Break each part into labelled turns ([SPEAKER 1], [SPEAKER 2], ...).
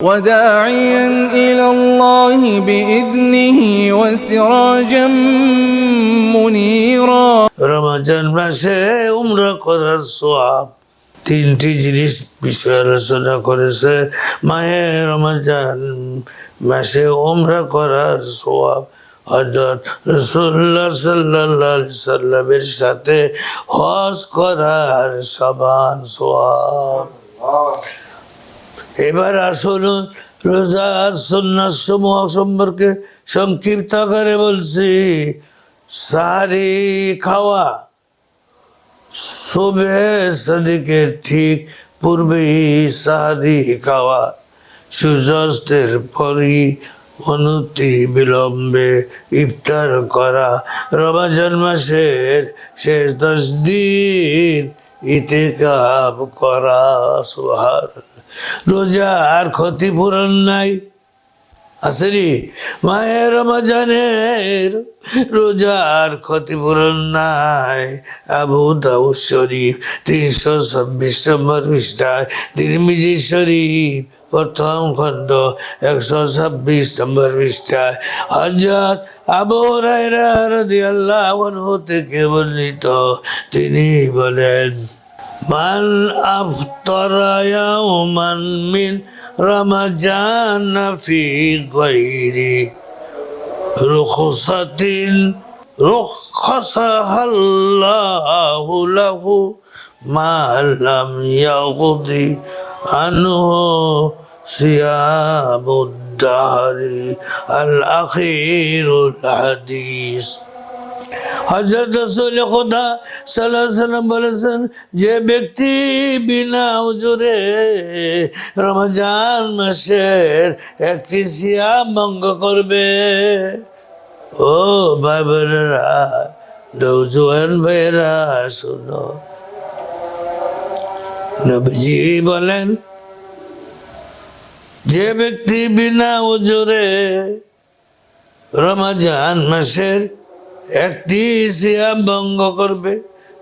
[SPEAKER 1] وداعيا إلى الله بإذنه وسراجا منيرا
[SPEAKER 2] রমজান মাসে উমরা করার সোয়াব তিনটি জিনিস বিষয় আলোচনা করেছে মায়ে রমজান মাসে উমরা করার সোয়াব হজরত রসুল্লাহ সাল্লাহ সাল্লামের সাথে হজ করার সমান সোয়াব এবার আসুন রোজার সন্ন্যাস সমূহ সম্পর্কে সংক্ষিপ্ত করে বলছি। সারি খাওয়া শুভে সদিকের ঠিক পূর্বেই সাহারি খাওয়া সূর্যাস্তের পরই অনুতি বিলম্বে ইফতার করা, রমাজান মাসের শেষ দশ দিন ইতেকাব করা সুহার রোজার ক্ষতিপূরণ নাই। আসেনি মায়ের রমজানের রোজার ক্ষতিপূরণ নাই। আবু দাউদ শরীফ তিনশো ছাব্বিশ নম্বর পৃষ্ঠায়, তিরমিজি শরীফ, প্রথম খণ্ড, একশো ছাব্বিশ নম্বর পৃষ্ঠায় হজরত আবু রায়রা রাদিয়াল্লাহু আনহু থেকে বর্ণিত। তিনি বলেন من أفطر يوما من رمضان في غير رخصة رخصها الله له ما لم يقضي عنه صيام الدهر الأخير الحديث হজরত রসুল সাল্লাম বলেছেন, যে ব্যক্তি বিনা হুজুরে রমজান মাসের একটি সিয়াম ভঙ্গ করবে, ও ভাই বোনেরা, নৌজওয়ান ভাইয়েরা, শুনো। নবীজি বলেন, যে ব্যক্তি বিনা উজুরে রমজান মাসের একটি সিয়াম ভঙ্গ করবে,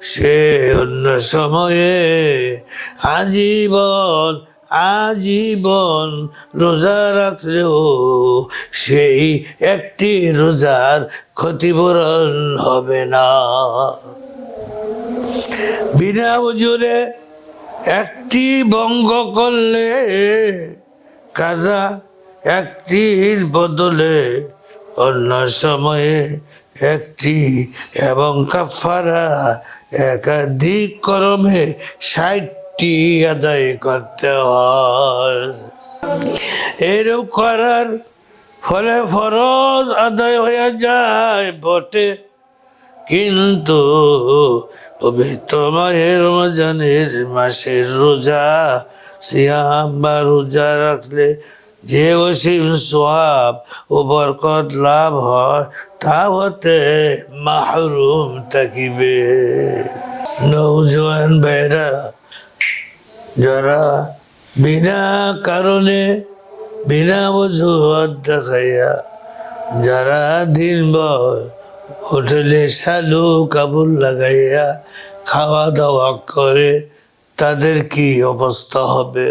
[SPEAKER 2] সে অন্য সময়ে আজীবন আজীবন রোজা রাখলেও সেই একটি রোজার ক্ষতিপূরণ হবে না। বিনা উজুরে একটি ভঙ্গ করলে কাজা একটির বদলে অন্য সময়ে একটি এবং কাফারা একাধিক কর্মে ষাটটি আদায় করতে হয়। এরূপ করার ফলে ফরজ আদায় হয়ে যায় বটে। কিন্তু পবিত্র মায়ের রমজানের মাসের রোজা, সিয়াম বা রোজা রাখলে যে অসীম সোয়াব ও বরকত লাভ হয়, তা হতে মাহরুম থাকিবে। নৌজওয়ান ভাইরা, যারা বিনা কারণে, বিনা অজুহাত দেখাইয়া, যারা দিনভর হোটেলে শালু কাবুল লাগাইয়া খাওয়া দাওয়া করে, তাদের কি অবস্থা হবে?